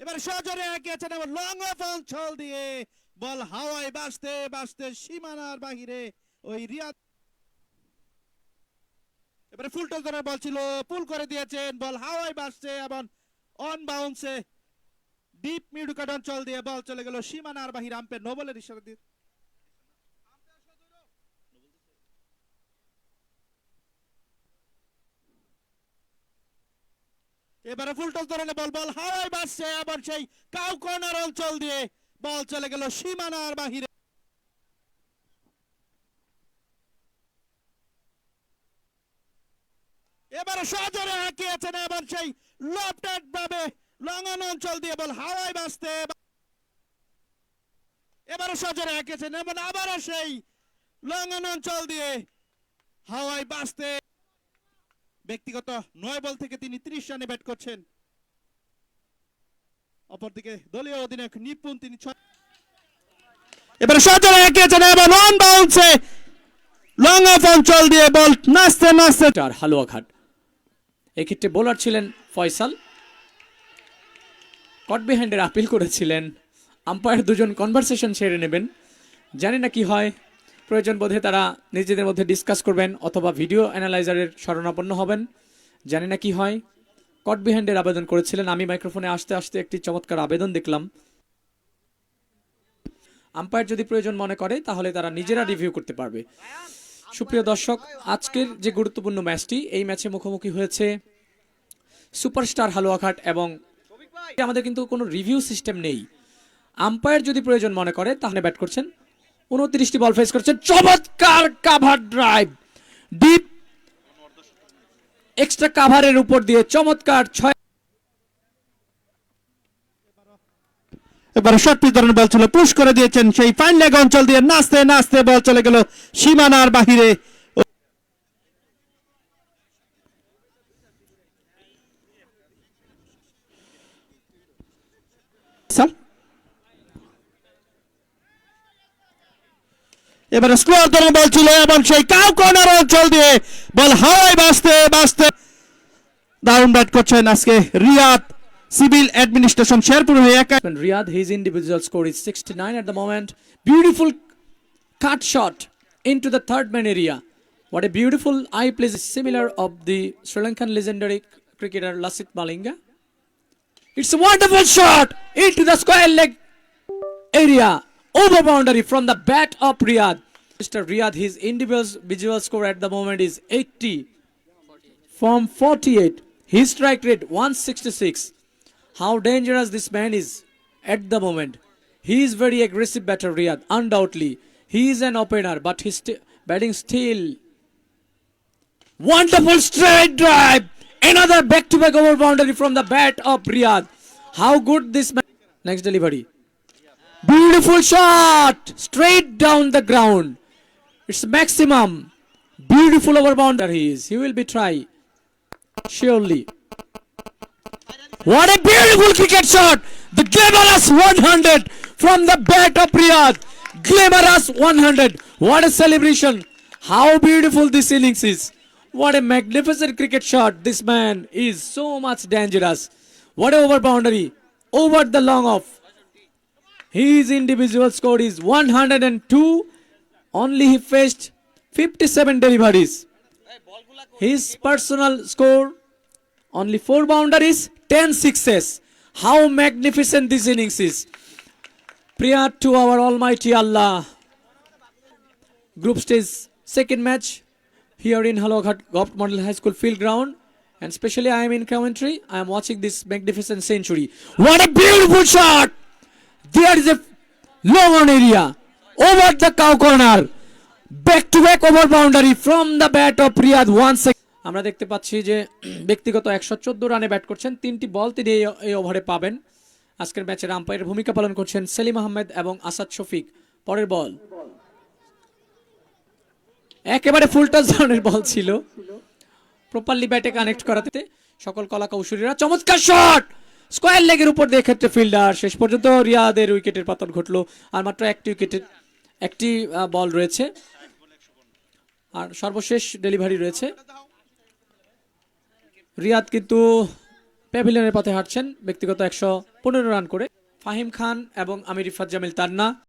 এবার সজরে এগিয়েছেন এবং long of অঞ্চল দিয়ে। বল হাওয়ায় বাসতে বাসতে সীমানার বাহিরে ওই রিয়াদ এবারে ফুল টস ধরার বল ছিল, পুল করে দিয়েছেন। বল হাওয়ায় বাসছে এবং অন বাউন্সে ডিপ মিডুকাট অঞ্চল দিয়ে বল চলে গেল সীমানার বাহিরে। আম্পের নোবলের ইশারা দিয়ে এবারে ফুল টস ধরনে বল বল হাওয়ায় বাসছে এবং সেই কাউ কর্নার অঞ্চল দিয়ে বল চলে গেল সীমানার বাহিরে। এবারে সজোরে হাঁকিয়েছেন এবং সেই লফটেড ভাবে লঙ্ঘন অঞ্চল দিয়ে বল হাওয়ায় বাসতে এবারে সজোরে হাঁকিয়েছেন এবং আবারও সেই লঙ্ঘন অঞ্চল দিয়ে হাওয়ায় বাসতে ব্যক্তিগত নয় বল থেকে তিনি ত্রিশ রানে ব্যাট করছেন। অপরদিকে দলীয় অধিনায়ক নিপুণ তিনি এবারে সজোরে হাঁকিয়েছেন এবং অন বাউন্সে লং অফ অঞ্চল দিয়ে বল নাচতে নাচতে। চার হালুয়াঘাট। এক্ষেত্রে বোলার ছিলেন ফয়সাল। কট বিহাইন্ডের আপিল করেছিলেন। আম্পায়ার দুজন কনভারসেশন সেরে নেবেন। জানি না কি হয়। প্রয়োজন বোধে তারা নিজেদের মধ্যে ডিসকাস করবেন অথবা ভিডিও অ্যানালাইজারের শরণাপন্ন হবেন। জানি না কি হয়। কট বিহাইন্ডের আবেদন করেছিলেন। আমি মাইক্রোফোনে আসতে আসতে একটি চমৎকার আবেদন দেখলাম। আম্পায়ার যদি প্রয়োজন মনে করে, তাহলে তারা নিজেরা রিভিউ করতে পারবে। সুপ্রিয় দর্শক, আজকের যে গুরুত্বপূর্ণ ম্যাচটি, এই ম্যাচে মুখোমুখি হয়েছে সুপারস্টার হালুয়াঘাট এবং আমাদের কিন্তু কোনো রিভিউ সিস্টেম নেই। আম্পায়ার যদি প্রয়োজন মনে করে, তাহলে ব্যাট করছেন উনত্রিশটি বল ফেস করছেন চমৎকার কাভার ড্রাইভ ডিপ এক্সট্রা কাভারের উপর দিয়ে চমৎকার ছয় এবার পিচ ধরনের বল ছিল পুশ করে দিয়েছেন সেই ফাইন লেগ অঞ্চল দিয়ে নাচতে নাচতে বল চলে গেল সীমানার বাহিরে। এবারে স্কোয়ার ধরনের বল ছিল এবং সেই কাউ কর্নার অঞ্চল দিয়ে বল হাওয়ায় বাসতে বাসতে দারুণ ব্যাট করছেন আজকে রিয়াদ সিভিল অ্যাডমিনিস্ট্রেশন শেরপুর হয়ে একা Riyadh, his individual score is 69 at the moment. Beautiful cut shot into the third man area. What a beautiful eye place, similar of the Sri Lankan legendary cricketer Lasit Malinga. It's a wonderful shot into the square leg area, over boundary from the bat of Riyadh. Mr. Riyadh, his individual visual score at the moment is 80 from 48. His strike rate 166. How dangerous this man is at the moment. He is very aggressive batter, Riyadh, undoubtedly. He is an opener, but his st- batting still. Wonderful straight drive. Another back-to-back over boundary from the bat of Riyadh. How good this man. Next delivery. Beautiful shot. Straight down the ground. It's maximum. Beautiful over boundary he is. He will be try. Surely. What a beautiful cricket shot! The glamorous 100 from the bat of Riyadh. Glamorous 100. What a celebration! How beautiful this innings is. What a magnificent cricket shot. This man is so much dangerous. What a over boundary. Over the long off. His individual score is 102. Only he faced 57 deliveries. His personal score only four boundaries, 10 sixes. How magnificent this innings is. Prayer to our Almighty Allah. Group stage second match here in Haloghat Gopt Model High School field ground. And especially I am in commentary. I am watching this magnificent century. What a beautiful shot! There is a long on area. Over the cow corner. Back to back over boundary from the bat of Riyadh once. আমরা দেখতে পাচ্ছি যে ব্যক্তিগত একশো চোদ্দ রানে bat করছেন তিনটি বল তিনি এই- ওভারে পাবেন আজকের ম্যাচের আম্পায়ারের ভূমিকা পালন করছেন সেলিম আহমেদ এবং আসাদ শফিক পরের বল একেবারে ফুল টাচ ধরনের বল ছিল প্রপারলি ব্যাটে কানেক্ট করাতে সকল কলা কৌশলীরা চমৎকার শট স্কোয়ার লেগের উপর দিয়ে ক্ষেত্রে ফিল্ডার শেষ পর্যন্ত রিয়াদের উইকেটের পতন ঘটলো, আর মাত্র একটি উইকেটের একটি বল রয়েছে। আর সর্বশেষ ডেলিভারি রয়েছে। রিয়াদ কিন্তু প্যাভিলিয়নের পথে হাঁটছেন, ব্যক্তিগত একশো পনেরো রান করে। ফাহিম খান এবং আমির ইফাত জামিল তান্না।